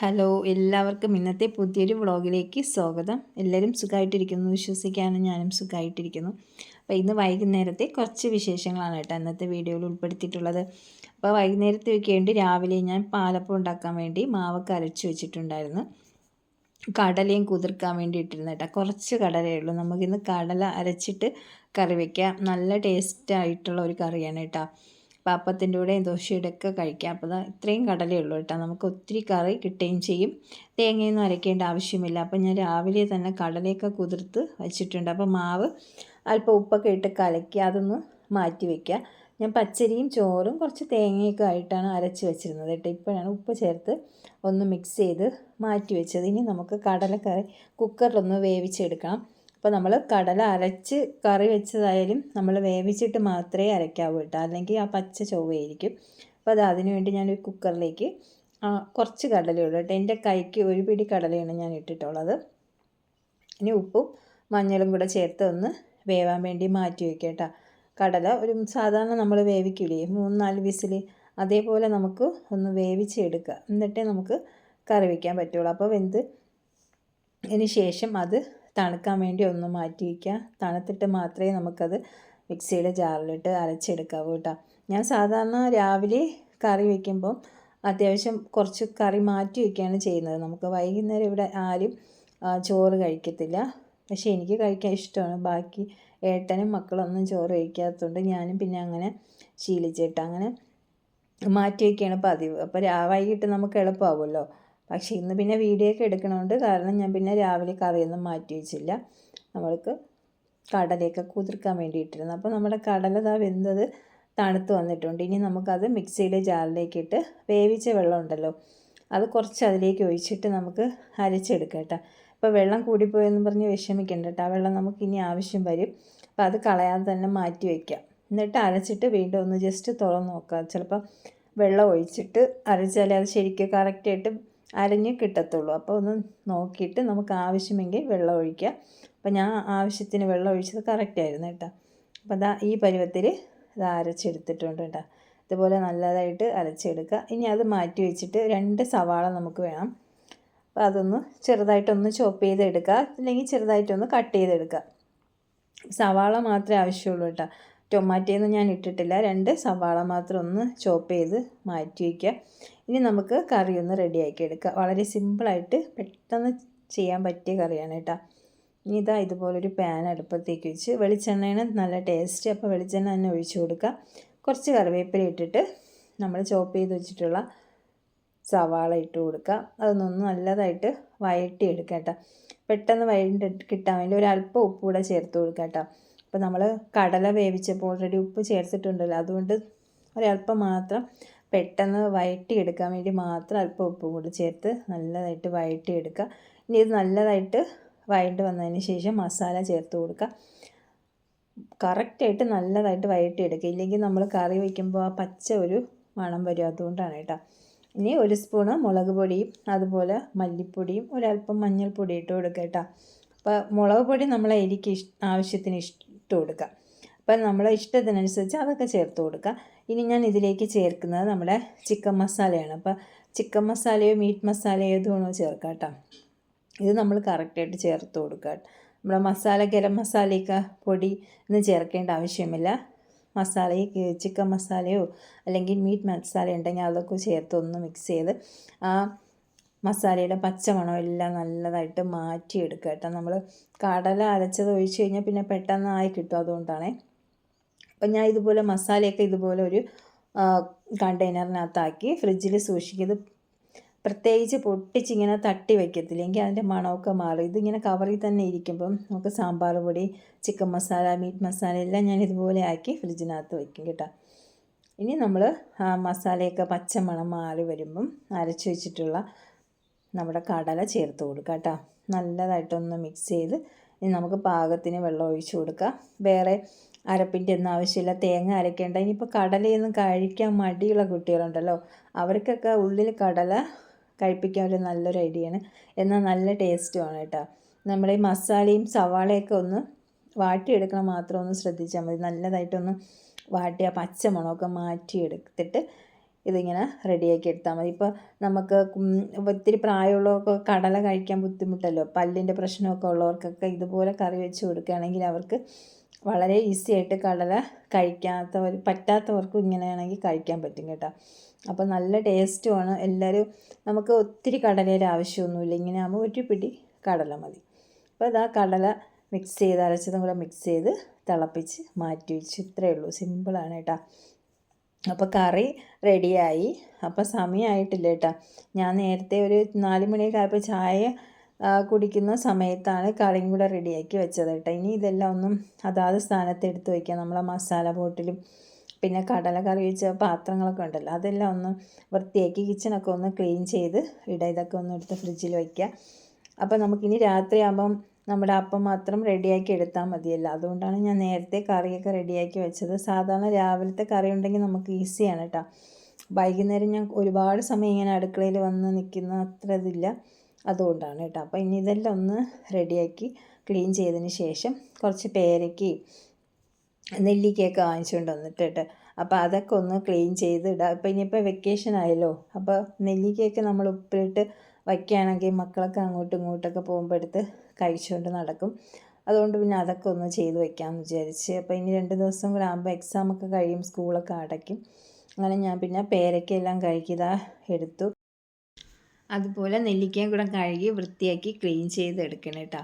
Hello എല്ലാവർക്കും ഇന്നത്തെ പുതിയൊരു വ്ളോഗിലേക്ക് സ്വാഗതം. എല്ലാവരും സുഖമായിട്ടിരിക്കുന്നു വിശ്വസിക്കാനും ഞാനും സുഖമായിട്ടിരിക്കുന്നു അപ്പോൾ ഇന്ന് വൈകുന്നേരത്തെ കുറച്ച് വിശേഷങ്ങളാണ് കേട്ടോ ഇന്നത്തെ വീഡിയോയിൽ ഉൾപ്പെടുത്തിയിട്ടുള്ളത്. അപ്പോൾ വൈകുന്നേരത്തേക്ക് വേണ്ടി രാവിലെ ഞാൻ പാലപ്പം ഉണ്ടാക്കാൻ വേണ്ടി മാവൊക്കെ അരച്ച് വെച്ചിട്ടുണ്ടായിരുന്നു. കടലയും കുതിർക്കാൻ വേണ്ടി ഇട്ടിരുന്നു കേട്ടോ. കുറച്ച് കടലയേ ഉള്ളൂ. നമുക്കിന്ന് കടല അരച്ചിട്ട് കറി വയ്ക്കാം നല്ല ടേസ്റ്റ് ആയിട്ടുള്ള ഒരു കറിയാണ് കേട്ടോ. പാപ്പത്തിന്റെ കൂടെയും ദോശയുടെ ഒക്കെ കഴിക്കാം. അപ്പോൾ ഇത്രയും കടലേ ഉള്ളൂ കേട്ടോ. നമുക്ക് ഒത്തിരി കറി കിട്ടുകയും ചെയ്യും. തേങ്ങയൊന്നും അരയ്ക്കേണ്ട ആവശ്യമില്ല. അപ്പോൾ ഞാൻ രാവിലെ തന്നെ കടലയൊക്കെ കുതിർത്ത് വെച്ചിട്ടുണ്ട്. അപ്പോൾ മാവ് അല്പം ഉപ്പൊക്കെ ഇട്ട് കലക്കി അതൊന്ന് മാറ്റി വയ്ക്കുക ഞാൻ പച്ചരിയും ചോറും കുറച്ച് തേങ്ങയൊക്കെ ആയിട്ടാണ് അരച്ച് വെച്ചിരുന്നത് കേട്ടോ. ഇപ്പോഴാണ് ഉപ്പ് ചേർത്ത് ഒന്ന് മിക്സ് ചെയ്ത് മാറ്റി വെച്ചത്. ഇനി നമുക്ക് കടലക്കറി കുക്കറിലൊന്ന് വേവിച്ചെടുക്കണം. അപ്പോൾ നമ്മൾ കടല അരച്ച് കറി വെച്ചതായാലും നമ്മൾ വേവിച്ചിട്ട് മാത്രമേ അരയ്ക്കാവൂ കേട്ടോ. അല്ലെങ്കിൽ ആ പച്ച ചൊവ്വയായിരിക്കും. അപ്പോൾ അത് അതിന് വേണ്ടി ഞാനൊരു കുക്കറിലേക്ക് കുറച്ച് കടലയുള്ളൂ കേട്ടോ. എന്റെ കൈക്ക് ഒരു പിടി കടലയാണ് ഞാൻ ഇട്ടിട്ടുള്ളത്. ഇനി ഉപ്പും മഞ്ഞളും കൂടെ ചേർത്ത് ഒന്ന് വേവാൻ വേണ്ടി മാറ്റി വയ്ക്കുക കേട്ടോ. കടല ഒരു സാധാരണ നമ്മൾ വേവിക്കില്ലേ മൂന്ന് നാല് വിസിൽ അതേപോലെ നമുക്ക് ഒന്ന് വേവിച്ചെടുക്കുക. എന്നിട്ടേ നമുക്ക് കറി വയ്ക്കാൻ പറ്റുള്ളൂ. അപ്പോൾ വെന്ത് അതിന് ശേഷം അത് തണുക്കാൻ വേണ്ടി ഒന്ന് മാറ്റി വയ്ക്കുക. തണുത്തിട്ട് മാത്രമേ നമുക്കത് മിക്സിയുടെ ജാറിലിട്ട് അരച്ചെടുക്കാവൂ കേട്ടോ. ഞാൻ സാധാരണ രാവിലെ കറി വയ്ക്കുമ്പോൾ അത്യാവശ്യം കുറച്ച് കറി മാറ്റി വയ്ക്കുകയാണ് ചെയ്യുന്നത്. നമുക്ക് വൈകുന്നേരം ഇവിടെ ആരും ചോറ് കഴിക്കത്തില്ല. പക്ഷേ എനിക്ക് കഴിക്കാൻ ഇഷ്ടമാണ്. ബാക്കി ഏട്ടനും മക്കളൊന്നും ചോറ് കഴിക്കാത്തതുകൊണ്ട് ഞാനും പിന്നെ അങ്ങനെ ശീലിച്ചിട്ട് അങ്ങനെ മാറ്റി വയ്ക്കുകയാണ് പതിവ്. അപ്പോൾ വൈകിട്ട് നമുക്ക് എളുപ്പമാവുമല്ലോ. പക്ഷേ ഇന്ന് പിന്നെ വീഡിയോ ഒക്കെ എടുക്കണമുണ്ട് കാരണം ഞാൻ പിന്നെ രാവിലെ കറിയൊന്നും മാറ്റി വെച്ചില്ല. നമ്മൾക്ക് കടലയൊക്കെ കുതിർക്കാൻ വേണ്ടിയിട്ടിരുന്നു. അപ്പോൾ നമ്മുടെ കടല ഇതാ വെന്തത് തണുത്ത് വന്നിട്ടുണ്ട്. ഇനി നമുക്കത് മിക്സിയിലെ ജാറിലേക്ക് ഇട്ട് വേവിച്ച വെള്ളം ഉണ്ടല്ലോ അത് കുറച്ച് അതിലേക്ക് ഒഴിച്ചിട്ട് നമുക്ക് അരച്ചെടുക്കാം കേട്ടോ. അപ്പോൾ വെള്ളം കൂടിപ്പോയെന്ന് പറഞ്ഞ് വിഷമിക്കണ്ട കേട്ടോ. ആ വെള്ളം നമുക്ക് ഇനി ആവശ്യം വരും. അപ്പോൾ അത് കളയാതെ തന്നെ മാറ്റി വയ്ക്കാം എന്നിട്ട് അരച്ചിട്ട് വീണ്ടും ഒന്ന് ജസ്റ്റ് തുറന്ന് നോക്കാം. ചിലപ്പോൾ വെള്ളം ഒഴിച്ചിട്ട് അരച്ചാലേ അത് ശരിക്കും കറക്റ്റായിട്ട് അരഞ്ഞ് കിട്ടത്തുള്ളൂ. അപ്പോൾ ഒന്ന് നോക്കിയിട്ട് നമുക്ക് ആവശ്യമെങ്കിൽ വെള്ളം ഒഴിക്കുക അപ്പോൾ ഞാൻ ആവശ്യത്തിന് വെള്ളം ഒഴിച്ചത് കറക്റ്റായിരുന്നു കേട്ടോ. അപ്പോൾ അതാ ഈ പരുവത്തിൽ ഇത് അരച്ചെടുത്തിട്ടുണ്ട് കേട്ടോ. ഇതുപോലെ നല്ലതായിട്ട് അരച്ചെടുക്കുക. ഇനി അത് മാറ്റി വെച്ചിട്ട് രണ്ട് സവാള നമുക്ക് വേണം. അപ്പോൾ അതൊന്ന് ചെറുതായിട്ടൊന്ന് ചോപ്പ് ചെയ്തെടുക്കുക. അല്ലെങ്കിൽ ചെറുതായിട്ടൊന്ന് കട്ട് ചെയ്തെടുക്കുക. സവാള മാത്രമേ ആവശ്യമുള്ളൂ കേട്ടോ. ടൊമാറ്റോയൊന്നും ഞാൻ ഇട്ടിട്ടില്ല. രണ്ട് സവാള മാത്രം ഒന്ന് ചോപ്പ് ചെയ്ത് മാറ്റി വയ്ക്കുക ഇനി നമുക്ക് കറി ഒന്ന് റെഡിയാക്കി എടുക്കുക വളരെ സിമ്പിളായിട്ട് പെട്ടെന്ന് ചെയ്യാൻ പറ്റിയ കറിയാണ് കേട്ടോ. ഇനി ഇതാ ഇതുപോലൊരു പാൻ അടുപ്പത്തേക്ക് വെച്ച് വെളിച്ചെണ്ണയാണ് നല്ല ടേസ്റ്റ് അപ്പോൾ വെളിച്ചെണ്ണ തന്നെ ഒഴിച്ചു കൊടുക്കുക കുറച്ച് കറിവേപ്പില ഇട്ടിട്ട് നമ്മൾ ചോപ്പ് ചെയ്ത് വെച്ചിട്ടുള്ള സവാള ഇട്ട് കൊടുക്കുക അതൊന്നൊന്ന് നല്ലതായിട്ട് വഴട്ടിയെടുക്കുക കേട്ടോ. പെട്ടെന്ന് വഴണ്ടി കിട്ടാൻ വേണ്ടി ഒരല്പം ഉപ്പ് കൂടെ ചേർത്ത് കൊടുക്കുക കേട്ടോ. അപ്പോൾ നമ്മൾ കടല വേവിച്ചപ്പോൾ ഓൾറെഡി ഉപ്പ് ചേർത്തിട്ടുണ്ടല്ലോ. അതുകൊണ്ട് ഒരല്പം മാത്രം പെട്ടെന്ന് വഴറ്റിയെടുക്കാൻ വേണ്ടി മാത്രം അല്പം ഉപ്പ് കൂടി ചേർത്ത് നല്ലതായിട്ട് വഴറ്റിയെടുക്കുക ഇനി ഇത് നല്ലതായിട്ട് വഴണ്ട് വന്നതിന് ശേഷം മസാല ചേർത്ത് കൊടുക്കുക. കറക്റ്റായിട്ട് നല്ലതായിട്ട് വഴറ്റിയെടുക്കുക ഇല്ലെങ്കിൽ നമ്മൾ കറി വയ്ക്കുമ്പോൾ ആ പച്ച ഒരു മണം വരും. അതുകൊണ്ടാണ് കേട്ടോ. ഇനി ഒരു സ്പൂണ് മുളക് പൊടിയും അതുപോലെ മല്ലിപ്പൊടിയും ഒരല്പം മഞ്ഞൾപ്പൊടി ഇട്ട് കൊടുക്കുക കേട്ടോ. അപ്പോൾ മുളക് പൊടി നമ്മൾ എരിക്ക് ഇഷ് ആവശ്യത്തിന് ഇട്ട് കൊടുക്കുക. അപ്പം നമ്മളെ ഇഷ്ടത്തിനനുസരിച്ച് അതൊക്കെ ചേർത്ത് കൊടുക്കുക. ഇനി ഞാൻ ഇതിലേക്ക് ചേർക്കുന്നത് നമ്മുടെ ചിക്കൻ മസാലയാണ് അപ്പോൾ ചിക്കൻ മസാലയോ മീറ്റ് മസാലയോ ഏത് വേണോ ചേർക്കാം കേട്ടോ. ഇത് നമ്മൾ കറക്റ്റായിട്ട് ചേർത്ത് കൊടുക്കുക നമ്മുടെ മസാല ഗരം മസാലയൊക്കെ പൊടി ഒന്നും ചേർക്കേണ്ട ആവശ്യമില്ല. മസാല ചിക്കൻ മസാലയോ അല്ലെങ്കിൽ മീറ്റ് മസാല ഉണ്ടെങ്കിൽ അതൊക്കെ ചേർത്ത് ഒന്ന് മിക്സ് ചെയ്ത് ആ മസാലയുടെ പച്ചമണം എല്ലാം നല്ലതായിട്ട് മാറ്റിയെടുക്കുക കേട്ടോ. നമ്മൾ കടല അരച്ചത് ഒഴിച്ച് കഴിഞ്ഞാൽ പിന്നെ പെട്ടെന്ന് ആയി കിട്ടും അതുകൊണ്ടാണേ. അപ്പം ഞാൻ ഇതുപോലെ മസാലയൊക്കെ ഇതുപോലെ ഒരു കണ്ടെയ്നറിനകത്താക്കി ഫ്രിഡ്ജിൽ സൂക്ഷിക്കുന്നത് പ്രത്യേകിച്ച് പൊട്ടിച്ചിങ്ങനെ തട്ടി വയ്ക്കത്തില്ല എങ്കിൽ അതിന്റെ മണമൊക്കെ മാറും. ഇതിങ്ങനെ കവറിൽ തന്നെ ഇരിക്കുമ്പം നമുക്ക് സാമ്പാർ പൊടി ചിക്കൻ മസാല മീറ്റ് മസാല എല്ലാം ഞാൻ ഇതുപോലെ ആക്കി ഫ്രിഡ്ജിനകത്ത് വയ്ക്കും കേട്ടോ. ഇനി നമ്മൾ ആ മസാലയൊക്കെ പച്ചമണം മാറി വരുമ്പം അരച്ച് വെച്ചിട്ടുള്ള നമ്മുടെ കടല ചേർത്ത് കൊടുക്കുക കേട്ടോ. നല്ലതായിട്ടൊന്ന് മിക്സ് ചെയ്ത് ഇനി നമുക്ക് പാകത്തിന് വെള്ളം ഒഴിച്ച് കൊടുക്കുക വേറെ അരപ്പിന്റെ ഒന്നും ആവശ്യമില്ല തേങ്ങ അരയ്ക്കേണ്ട ഇനിയിപ്പോൾ കടലയൊന്നും കഴിക്കാൻ മടിയുള്ള കുട്ടികളുണ്ടല്ലോ അവർക്കൊക്കെ ഉള്ളിൽ കടല കഴിപ്പിക്കാൻ ഒരു നല്ലൊരു ഐഡിയയാണ് എന്നാൽ നല്ല ടേസ്റ്റുമാണ് കേട്ടോ. നമ്മുടെ ഈ മസാലയും സവാളയൊക്കെ ഒന്ന് വാട്ടിയെടുക്കണം മാത്രം ഒന്ന് ശ്രദ്ധിച്ചാൽ മതി. നല്ലതായിട്ടൊന്ന് വാട്ടി ആ പച്ചമണമൊക്കെ മാറ്റിയെടുത്തിട്ട് ഇതിങ്ങനെ റെഡിയാക്കി എടുത്താൽ മതി. ഇപ്പോൾ നമുക്ക് ഒത്തിരി പ്രായമുള്ളവർക്ക് കടല കഴിക്കാൻ ബുദ്ധിമുട്ടല്ലോ. പല്ലിന്റെ പ്രശ്നമൊക്കെ ഉള്ളവർക്കൊക്കെ ഇതുപോലെ കറി വെച്ച് കൊടുക്കുകയാണെങ്കിൽ അവർക്ക് വളരെ ഈസി ആയിട്ട് കടല കഴിക്കാത്തവർ പറ്റാത്തവർക്കും ഇങ്ങനെയാണെങ്കിൽ കഴിക്കാൻ പറ്റും കേട്ടോ. അപ്പോൾ നല്ല ടേസ്റ്റുമാണ് എല്ലാവരും നമുക്ക് ഒത്തിരി കടലയുടെ ആവശ്യമൊന്നുമില്ല. ഇങ്ങനെ ആകുമ്പോൾ ഒരു പിടി കടല മതി. അപ്പോൾ ഇതാ കടല മിക്സ് ചെയ്ത് അരച്ചതും കൂടെ മിക്സ് ചെയ്ത് തിളപ്പിച്ച് മാറ്റി വെച്ചു. ഇത്രയേ ഉള്ളൂ. സിമ്പിളാണ് കേട്ടോ. അപ്പോൾ കറി റെഡിയായി അപ്പോൾ സമയമായിട്ടില്ല കേട്ടോ. ഞാൻ നേരത്തെ ഒരു നാല് മണിയൊക്കെ ആയപ്പോൾ ചായ കുടിക്കുന്ന സമയത്താണ് കറിയും കൂടെ റെഡിയാക്കി വെച്ചത് കേട്ടോ. ഇനി ഇതെല്ലാം ഒന്നും അതാത് സ്ഥാനത്ത് എടുത്ത് വയ്ക്കാം നമ്മളെ മസാല ബോട്ടിലും പിന്നെ കടല കറി വെച്ച പാത്രങ്ങളൊക്കെ ഉണ്ടല്ലോ അതെല്ലാം ഒന്ന് വൃത്തിയാക്കി കിച്ചണൊക്കെ ഒന്ന് ക്ലീൻ ചെയ്ത് ഇടുക ഇതൊക്കെ ഒന്ന് എടുത്ത് ഫ്രിഡ്ജിൽ വയ്ക്കുക അപ്പോൾ നമുക്കിനി രാത്രിയാകുമ്പം നമ്മുടെ അപ്പം മാത്രം റെഡിയാക്കി എടുത്താൽ മതിയല്ലോ. അതുകൊണ്ടാണ് ഞാൻ നേരത്തെ കറിയൊക്കെ റെഡിയാക്കി വെച്ചത്. സാധാരണ രാവിലത്തെ കറി ഉണ്ടെങ്കിൽ നമുക്ക് ഈസിയാണ് കേട്ടോ. വൈകുന്നേരം ഞാൻ ഒരുപാട് സമയം ഇങ്ങനെ അടുക്കളയിൽ വന്ന് നിൽക്കുന്ന അത്ര ഇതില്ല. അതുകൊണ്ടാണ് കേട്ടോ. അപ്പോൾ ഇനി ഇതെല്ലാം ഒന്ന് റെഡിയാക്കി ക്ലീൻ ചെയ്തതിന് ശേഷം കുറച്ച് പേരയ്ക്കയും നെല്ലിക്കയൊക്കെ വാങ്ങിച്ചുകൊണ്ട് വന്നിട്ട് കേട്ടോ. അപ്പോൾ അതൊക്കെ ഒന്ന് ക്ലീൻ ചെയ്ത് ഇടാം. അപ്പോൾ ഇനിയിപ്പോൾ വെക്കേഷൻ ആയല്ലോ. അപ്പോൾ നെല്ലിക്കയൊക്കെ നമ്മൾ ഉപ്പിലിട്ട് വയ്ക്കുകയാണെങ്കിൽ മക്കളൊക്കെ അങ്ങോട്ടും ഇങ്ങോട്ടൊക്കെ പോകുമ്പോൾ എടുത്ത് കഴിച്ചുകൊണ്ട് നടക്കും. അതുകൊണ്ട് പിന്നെ അതൊക്കെ ഒന്ന് ചെയ്ത് വയ്ക്കാമെന്ന് വിചാരിച്ച്. അപ്പോൾ ഇനി രണ്ട് ദിവസം കൂടെ ആകുമ്പോൾ എക്സാമൊക്കെ കഴിയും സ്കൂളൊക്കെ അടയ്ക്കും. അങ്ങനെ ഞാൻ പിന്നെ പേരയ്ക്കെല്ലാം കഴിക്കുക എടുത്തു. അതുപോലെ നെല്ലിക്കയും കൂടെ കഴുകി വൃത്തിയാക്കി ക്ലീൻ ചെയ്ത് എടുക്കണം കേട്ടോ.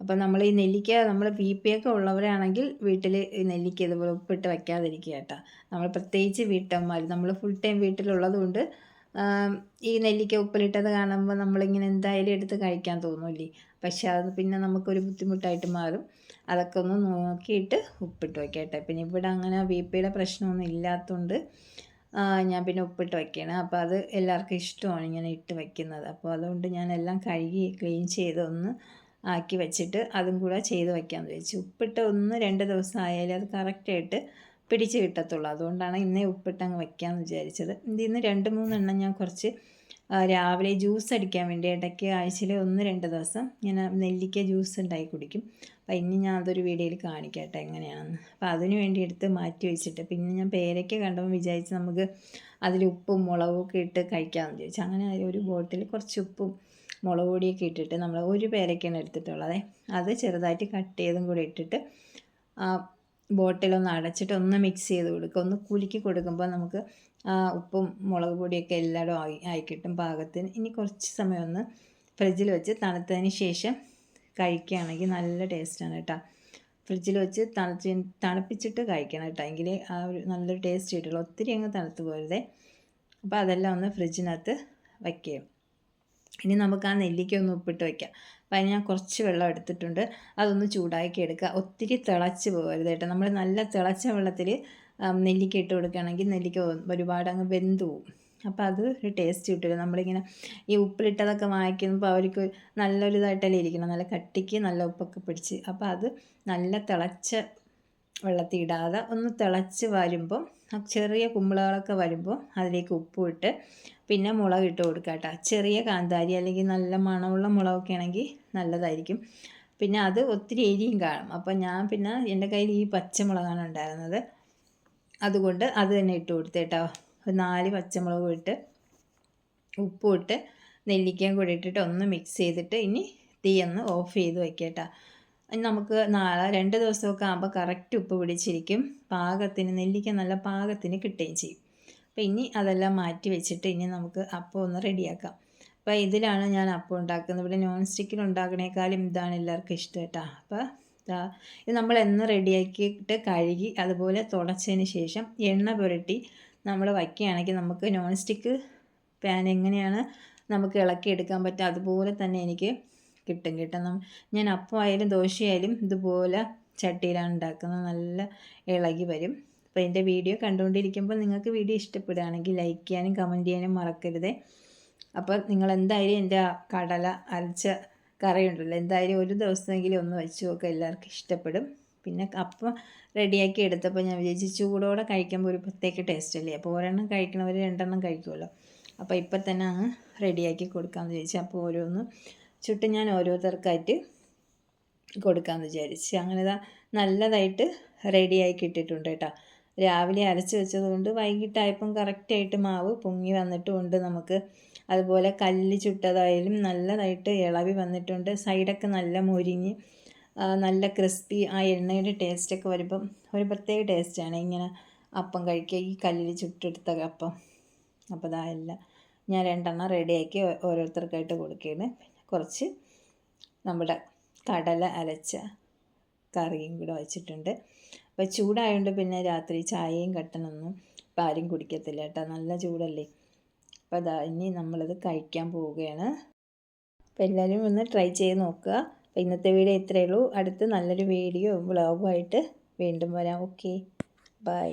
അപ്പോൾ നമ്മൾ ഈ നെല്ലിക്ക നമ്മൾ ബി പി ഒക്കെ ഉള്ളവരാണെങ്കിൽ വീട്ടിൽ നെല്ലിക്ക ഇതുപോലെ ഉപ്പിട്ട് വയ്ക്കാതിരിക്കുക കേട്ടോ. നമ്മൾ പ്രത്യേകിച്ച് വീട്ടമ്മമാർ നമ്മൾ ഫുൾ ടൈം വീട്ടിലുള്ളത് കൊണ്ട് ഈ നെല്ലിക്ക ഉപ്പിലിട്ടത് കാണുമ്പോൾ നമ്മളിങ്ങനെ എന്തായാലും എടുത്ത് കഴിക്കാൻ തോന്നില്ലേ? പക്ഷെ അത് പിന്നെ നമുക്കൊരു ബുദ്ധിമുട്ടായിട്ട് മാറും. അതൊക്കെ ഒന്ന് നോക്കിയിട്ട് ഉപ്പിട്ട് വയ്ക്കട്ടെ പിന്നെ ഇവിടെ അങ്ങനെ ബി പിയുടെ പ്രശ്നമൊന്നും ഇല്ലാത്തതുകൊണ്ട് ഞാൻ പിന്നെ ഉപ്പിട്ട് വയ്ക്കുകയാണ് അപ്പോൾ അത് എല്ലാവർക്കും ഇഷ്ടമാണ് ഇങ്ങനെ ഇട്ട് വയ്ക്കുന്നത് അപ്പോൾ അതുകൊണ്ട് ഞാൻ എല്ലാം കഴുകി ക്ലീൻ ചെയ്തൊന്ന് ആക്കി വെച്ചിട്ട് അതും കൂടെ ചെയ്ത് വയ്ക്കാമെന്ന് വെച്ചു ഉപ്പിട്ട് ഒന്ന് രണ്ട് ദിവസം ആയാലും അത് കറക്റ്റായിട്ട് പിടിച്ച് കിട്ടത്തുള്ളൂ. അതുകൊണ്ടാണ് ഇന്നേ ഉപ്പിട്ടങ്ങ് വയ്ക്കാമെന്ന് വിചാരിച്ചത്. ഇതിൽ നിന്ന് രണ്ട് മൂന്നെണ്ണം ഞാൻ കുറച്ച് രാവിലെ ജ്യൂസ് അടിക്കാൻ വേണ്ടി ഇടയ്ക്ക് ആഴ്ചയിൽ ഒന്ന് രണ്ട് ദിവസം ഞാൻ നെല്ലിക്ക ജ്യൂസ് ഉണ്ടാക്കി കുടിക്കും. അപ്പോൾ ഇനി ഞാൻ അതൊരു വീഡിയോയിൽ കാണിക്കട്ടെ എങ്ങനെയാണെന്ന്. അപ്പോൾ അതിന് വേണ്ടി എടുത്ത് മാറ്റി വെച്ചിട്ട് പിന്നെ ഞാൻ പേരയ്ക്ക കണ്ടപ്പോൾ വിചാരിച്ച് നമുക്ക് അതിൽ ഉപ്പും മുളകും ഒക്കെ ഇട്ട് കഴിക്കാമെന്ന് വിചാരിച്ചു. അങ്ങനെ ഒരു ബോട്ടിൽ കുറച്ച് ഉപ്പും മുളക് പൊടിയൊക്കെ ഇട്ടിട്ട് നമ്മൾ ഒരു പേരയ്ക്കാണ് എടുത്തിട്ടുള്ളത്. അത് ചെറുതായിട്ട് കട്ട് ചെയ്തും കൂടി ഇട്ടിട്ട് ബോട്ടിലൊന്ന് അടച്ചിട്ട് ഒന്ന് മിക്സ് ചെയ്ത് കൊടുക്കുക. ഒന്ന് കുലുക്കി കൊടുക്കുമ്പോൾ നമുക്ക് ഉപ്പും മുളക് പൊടിയൊക്കെ എല്ലായിടും ആയി ആയി കിട്ടും പാകത്തിന്. ഇനി കുറച്ച് സമയം ഒന്ന് ഫ്രിഡ്ജിൽ വെച്ച് തണുത്തതിന് ശേഷം കഴിക്കുകയാണെങ്കിൽ നല്ല ടേസ്റ്റാണ് കേട്ടോ. ഫ്രിഡ്ജിൽ വെച്ച് തണുച്ച് തണുപ്പിച്ചിട്ട് കഴിക്കണം കേട്ടോ. എങ്കിലേ ആ ഒരു നല്ലൊരു ടേസ്റ്റ് കിട്ടുള്ളൂ. ഒത്തിരി അങ്ങ് തണുത്ത് പോരുതേ. അപ്പോൾ അതെല്ലാം ഒന്ന് ഫ്രിഡ്ജിനകത്ത് വയ്ക്കുക ഇനി നമുക്ക് ആ നെല്ലിക്ക ഒന്ന് ഉപ്പിട്ട് വയ്ക്കാം അപ്പോൾ അതിന് ഞാൻ കുറച്ച് വെള്ളം എടുത്തിട്ടുണ്ട്. അതൊന്ന് ചൂടാക്കി എടുക്കുക. ഒത്തിരി തിളച്ച് പോകരുത് കേട്ടോ. നമ്മൾ നല്ല തിളച്ച വെള്ളത്തിൽ നെല്ലിക്ക ഇട്ട് കൊടുക്കുകയാണെങ്കിൽ നെല്ലിക്ക ഒരുപാട് അങ്ങ് വെന്ത് പോവും. അപ്പോൾ അത് ഒരു ടേസ്റ്റ് കിട്ടില്ല. നമ്മളിങ്ങനെ ഈ ഉപ്പിലിട്ടതൊക്കെ വാങ്ങിക്കുമ്പോൾ അവർക്ക് നല്ലൊരു ഇതായിട്ടല്ലേ ഇരിക്കണം. നല്ല കട്ടിക്ക് നല്ല ഉപ്പൊക്കെ പിടിച്ച്. അപ്പോൾ അത് നല്ല തിളച്ച വെള്ളത്തിൽ ഇടാതെ ഒന്ന് തിളച്ച് വരുമ്പം ചെറിയ കുമ്പളകളൊക്കെ വരുമ്പോൾ അതിലേക്ക് ഉപ്പും ഇട്ട് പിന്നെ മുളക് ഇട്ട് കൊടുക്കുക കേട്ടോ. ചെറിയ കാന്താരി അല്ലെങ്കിൽ നല്ല മണമുള്ള മുളകൊക്കെ ആണെങ്കിൽ നല്ലതായിരിക്കും. പിന്നെ അത് ഒത്തിരി എരിയും കാണും. അപ്പം ഞാൻ പിന്നെ എന്റെ കയ്യിൽ ഈ പച്ചമുളകാണ് ഉണ്ടായിരുന്നത്. അതുകൊണ്ട് അത് തന്നെ ഇട്ട് കൊടുത്തേട്ടോ നാല് പച്ചമുളകും ഇട്ട് ഉപ്പും ഇട്ട് നെല്ലിക്കയും കൂടി ഇട്ടിട്ട് ഒന്ന് മിക്സ് ചെയ്തിട്ട് ഇനി തീ ഒന്ന് ഓഫ് ചെയ്ത് വയ്ക്കട്ടോ നമുക്ക് നാളെ രണ്ട് ദിവസമൊക്കെ ആകുമ്പോൾ കറക്റ്റ് ഉപ്പ് പിടിച്ചിരിക്കും. പാകത്തിന് നെല്ലിക്ക നല്ല പാകത്തിന് കിട്ടുകയും ചെയ്യും. അപ്പോൾ ഇനി അതെല്ലാം മാറ്റി വെച്ചിട്ട് ഇനി നമുക്ക് അപ്പം ഒന്ന് റെഡിയാക്കാം. അപ്പോൾ ഇതിലാണ് ഞാൻ അപ്പം ഉണ്ടാക്കുന്നത്. ഇവിടെ നോൺ സ്റ്റിക്കിൽ ഉണ്ടാക്കണേക്കാളും ഇതാണ് എല്ലാവർക്കും ഇഷ്ടം കേട്ടോ. അപ്പോൾ ഇത് നമ്മൾ എന്ന് റെഡിയാക്കിയിട്ട് കഴുകി അതുപോലെ തുടച്ചതിന് ശേഷം എണ്ണ പുരട്ടി നമ്മൾ വയ്ക്കുകയാണെങ്കിൽ നമുക്ക് നോൺ സ്റ്റിക്ക് പാൻ എങ്ങനെയാണ് നമുക്ക് ഇളക്കി എടുക്കാൻ പറ്റുക? അതുപോലെ തന്നെ എനിക്ക് കിട്ടും. കിട്ടും ഞാൻ അപ്പമായാലും ദോശയായാലും ഇതുപോലെ ചട്ടിയിലാണ് ഉണ്ടാക്കുന്നത്. നല്ല ഇളകി വരും. അപ്പോൾ എന്റെ വീഡിയോ കണ്ടുകൊണ്ടിരിക്കുമ്പോൾ നിങ്ങൾക്ക് വീഡിയോ ഇഷ്ടപ്പെടുകയാണെങ്കിൽ ലൈക്ക് ചെയ്യാനും കമന്റ് ചെയ്യാനും മറക്കരുത്. അപ്പോൾ നിങ്ങൾ എന്തായാലും എന്റെ കടല അരച്ച കറി ഉണ്ടല്ലോ എന്തായാലും ഒരു ദിവസമെങ്കിലും ഒന്ന് വെച്ച് നോക്കുക എല്ലാവർക്കും ഇഷ്ടപ്പെടും. പിന്നെ അപ്പം റെഡിയാക്കി എടുത്തപ്പോൾ ഞാൻ വിചാരിച്ചു ചൂടോടെ കഴിക്കുമ്പോൾ ഒരു പ്രത്യേക ടേസ്റ്റ് അല്ലേ? അപ്പോൾ ഒരെണ്ണം കഴിക്കണവർ രണ്ടെണ്ണം കഴിക്കുമല്ലോ. അപ്പോൾ ഇപ്പം തന്നെ അങ്ങ് റെഡിയാക്കി കൊടുക്കാമെന്ന് ചോദിച്ചു അപ്പോൾ ഓരോന്ന് ചുട്ട് ഞാൻ ഓരോരുത്തർക്കായിട്ട് കൊടുക്കാമെന്ന് വിചാരിച്ച്. അങ്ങനെ നല്ലതായിട്ട് റെഡിയായി കിട്ടിയിട്ടുണ്ട് കേട്ടോ. രാവിലെ അരച്ച് വെച്ചതുകൊണ്ട് വൈകിട്ടായപ്പം കറക്റ്റായിട്ട് മാവ് പൊങ്ങി വന്നിട്ടുമുണ്ട് നമുക്ക്. അതുപോലെ കല്ല് ചുട്ടതായാലും നല്ലതായിട്ട് ഇളവി വന്നിട്ടുണ്ട്. സൈഡൊക്കെ നല്ല മുരിഞ്ഞ് നല്ല ക്രിസ്പി ആ എണ്ണയുടെ ടേസ്റ്റൊക്കെ വരുമ്പം ഒരു പ്രത്യേക ടേസ്റ്റാണ് ഇങ്ങനെ അപ്പം കഴിക്കുക ഈ കല്ലിൽ ചുട്ടെടുത്ത അപ്പം. അപ്പോൾ അതായല്ല ഞാൻ രണ്ടെണ്ണം റെഡിയാക്കി ഓരോരുത്തർക്കായിട്ട് കൊടുക്കുകയാണ് കുറച്ച് നമ്മുടെ കടല അരച്ച കറിയും കൂടെ വെച്ചിട്ടുണ്ട്. അപ്പോൾ ചൂടായതുകൊണ്ട് പിന്നെ രാത്രി ചായയും കട്ടനൊന്നും ഇപ്പം ആരും കുടിക്കത്തില്ല കേട്ടോ. നല്ല ചൂടല്ലേ. അപ്പോൾ അതാ ഇനി നമ്മളത് കഴിക്കാൻ പോവുകയാണ്. അപ്പോൾ എല്ലാവരും ഒന്ന് ട്രൈ ചെയ്ത് നോക്കുക. അപ്പോൾ ഇന്നത്തെ വീഡിയോ ഇത്രയേ ഉള്ളൂ. അടുത്ത് നല്ലൊരു വീഡിയോ വ്ളോഗുമായിട്ട് വീണ്ടും വരാം. ഓക്കെ. ബൈ.